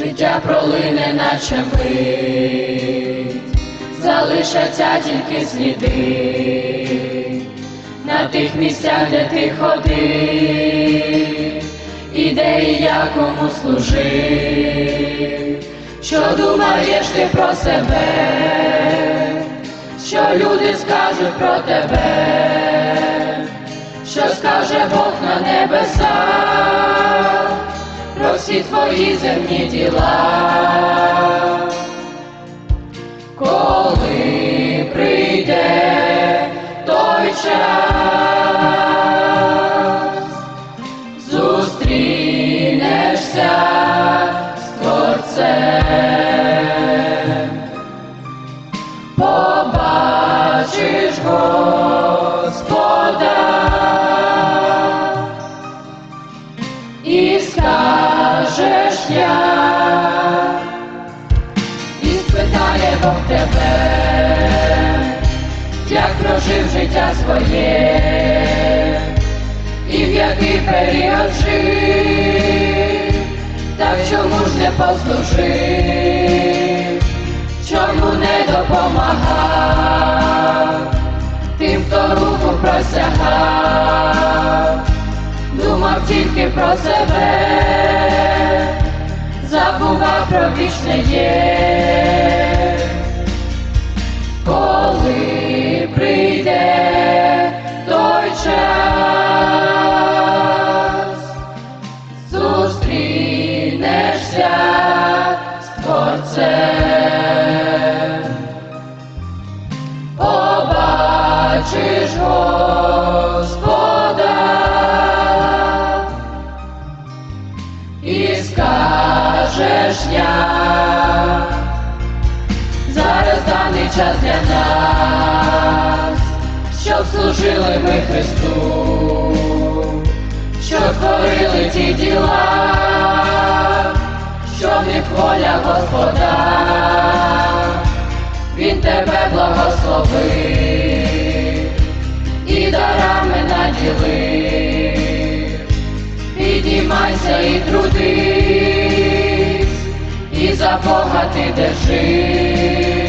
життя пролине, наче мить, залишаться тільки сліди. На тих місцях, де ти ходив, і де служив, що думаєш ти про себе, що люди скажуть про тебе, що скаже Бог на небесах, всі твої земні діла. Коли прийде той час, спитає Бог тебе, як прожив життя своє, і в який період жив, так чому ж не послужив, чому не допомагав, тим, хто руку просягав, думав тільки про себе. Забував про вічне є, скажеш я, зараз даний час для нас, щоб служили ми Христу, що творили ті діла, що в них воля Господа, Він тебе благословив і дарами наділив. Підіймайся і трудись, і за Бога ти держись,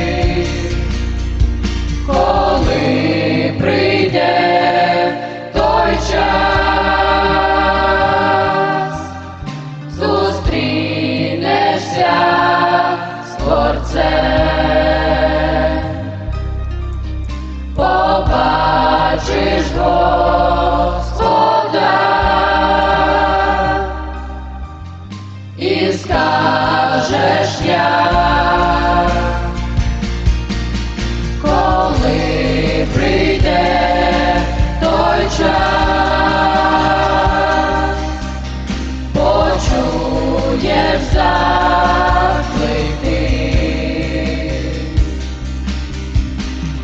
будеш завжди ти.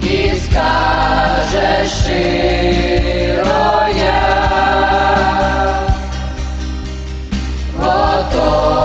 І скажеш щиро я готов.